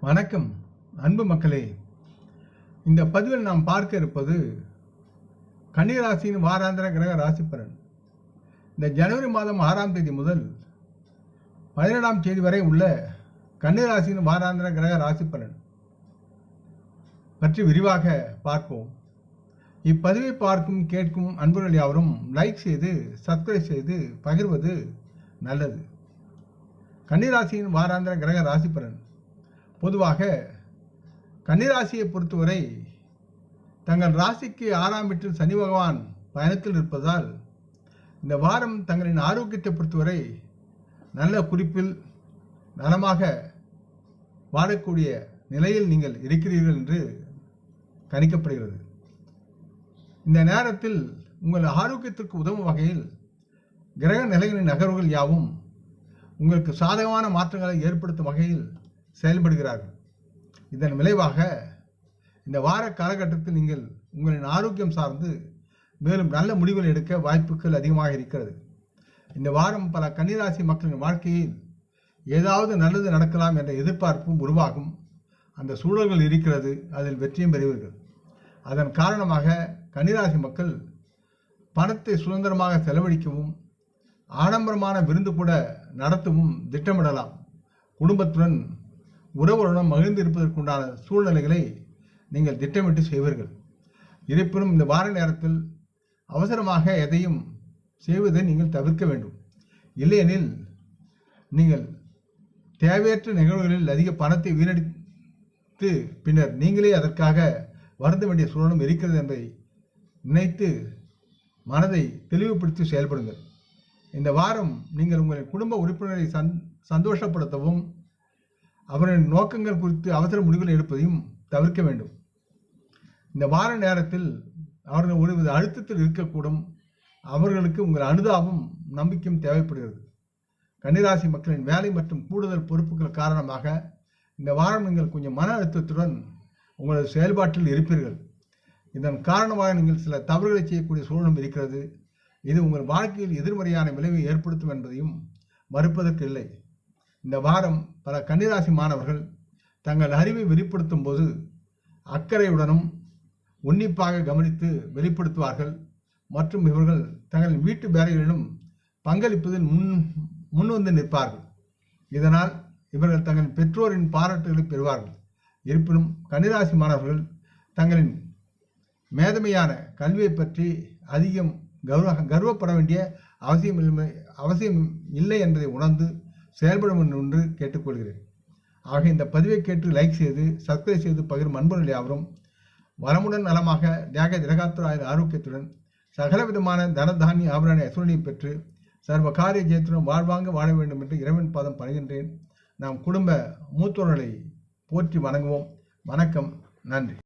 வணக்கம் அன்பு மக்களே. இந்த பதிவில் நாம் பார்க்க இருப்பது கன்னிராசியின் வாராந்திர கிரக ராசி இந்த ஜனவரி மாதம் ஆறாம் தேதி முதல் பதினேழாம் தேதி வரை உள்ள கன்னிராசியின் வாராந்திர கிரக ராசி பற்றி விரிவாக பார்ப்போம். இப்பதிவை பார்க்கும் கேட்கும் அன்புகள் யாவரும் லைக் செய்து சப்ஸ்கிரைப் செய்து பகிர்வது நல்லது. கன்னிராசியின் வாராந்திர கிரக ராசி பொதுவாக கன்னிராசியை பொறுத்தவரை தங்கள் ராசிக்கு ஆறாம் வீட்டில் சனி பகவான் பயணத்தில் இருப்பதால் இந்த வாரம் தங்களின் ஆரோக்கியத்தை பொறுத்தவரை நல்ல குறிப்பில் நலமாக வாழக்கூடிய நிலையில் நீங்கள் இருக்கிறீர்கள் என்று கணிக்கப்படுகிறது. இந்த நேரத்தில் உங்கள் ஆரோக்கியத்திற்கு உதவும் வகையில் கிரக நிலைகளின் நகர்வுகள் யாவும் உங்களுக்கு சாதகமான மாற்றங்களை ஏற்படுத்தும் வகையில் செயல்படுகிறார்கள். இதன் விளைவாக இந்த வார காலகட்டத்தில் நீங்கள் உங்களின் ஆரோக்கியம் சார்ந்து மேலும் நல்ல முடிவுகள் எடுக்க வாய்ப்புகள் அதிகமாக இருக்கிறது. இந்த வாரம் பல கன்னிராசி மக்களின் வாழ்க்கையில் ஏதாவது நல்லது நடக்கலாம் என்ற எதிர்பார்ப்பும் உருவாகும். அந்த சூழல்கள் இருக்கிறது அதில் வெற்றியும் பெறுவீர்கள். அதன் காரணமாக கன்னிராசி மக்கள் பணத்தை சுதந்திரமாக செலவழிக்கவும் ஆடம்பரமான விருந்து கூட நடத்தவும் திட்டமிடலாம். குடும்பத்துடன் உறவுடன் மகிழ்ந்து இருப்பதற்குண்டான சூழ்நிலைகளை நீங்கள் திட்டமிட்டு செய்வீர்கள். இருப்பினும் இந்த வார நேரத்தில் அவசரமாக எதையும் செய்வதை நீங்கள் தவிர்க்க வேண்டும். இல்லையெனில் நீங்கள் தேவையற்ற நிகழ்வுகளில் அதிக பணத்தை வீணடித்து பின்னர் நீங்களே அதற்காக வருந்த வேண்டிய சூழலும் இருக்கிறது என்பதை நினைத்து மனதை தெளிவுபடுத்தி செயல்படுங்கள். இந்த வாரம் நீங்கள் உங்களின் குடும்ப உறுப்பினரை சந் சந்தோஷப்படுத்தவும் அவரின் நோக்கங்கள் குறித்து அவசர முடிவுகள் எடுப்பதையும் தவிர்க்க வேண்டும். இந்த வார நேரத்தில் அவர்கள் ஒருவித அழுத்தத்தில் இருக்கக்கூடும். அவர்களுக்கு உங்கள் அனுதாபம் நம்பிக்கையும் தேவைப்படுகிறது. கன்னிராசி மக்களின் வேலை மற்றும் கூடுதல் பொறுப்புகள் காரணமாக இந்த வாரம் நீங்கள் கொஞ்சம் மன அழுத்தத்துடன் உங்களது செயல்பாட்டில் இருப்பீர்கள். இதன் காரணமாக நீங்கள் சில தவறுகளை செய்யக்கூடிய சூழலும் இருக்கிறது. இது உங்கள் வாழ்க்கையில் எதிர்மறையான விளைவை ஏற்படுத்தும் என்பதையும் மறுப்பதற்கு இல்லை. இந்த வாரம் பல கன்னிராசி மாணவர்கள் தங்கள் அறிவை வெளிப்படுத்தும் போது அக்கறையுடனும் உன்னிப்பாக கவனித்து வெளிப்படுத்துவார்கள். மற்றும் இவர்கள் தங்களின் வீட்டு வேலைகளிலும் பங்களிப்பதில் முன் முன்வந்து நிற்பார்கள். இதனால் இவர்கள் தங்கள் பெற்றோரின் பாராட்டுகளை பெறுவார்கள். இருப்பினும் கன்னிராசி மாணவர்கள் தங்களின் மேதமையான கல்வியை பற்றி அதிகம் கௌரவ கர்வப்பட வேண்டிய அவசியம் இல்லை அவசியம் இல்லை என்பதை உணர்ந்து செயல்படும் என்று கேட்டுக்கொள்கிறேன். ஆக இந்த பதிவை கேட்டு லைக் செய்து சப்ஸ்கிரைப் செய்து பகிரும் அன்பர்கள் யாவரும் வளமுடன் நலமாக தியாக திரகாத்துராய ஆரோக்கியத்துடன் சகல விதமான தனதானிய ஆபரண அசுரனை பெற்று சர்வ காரிய ஜெயத்துடன் வாழ்வாங்க வாழ வேண்டும் என்று இறைவன் பாதம் பணிகின்றேன். நாம் குடும்ப மூத்தோர்களை போற்றி வணங்குவோம். வணக்கம். நன்றி.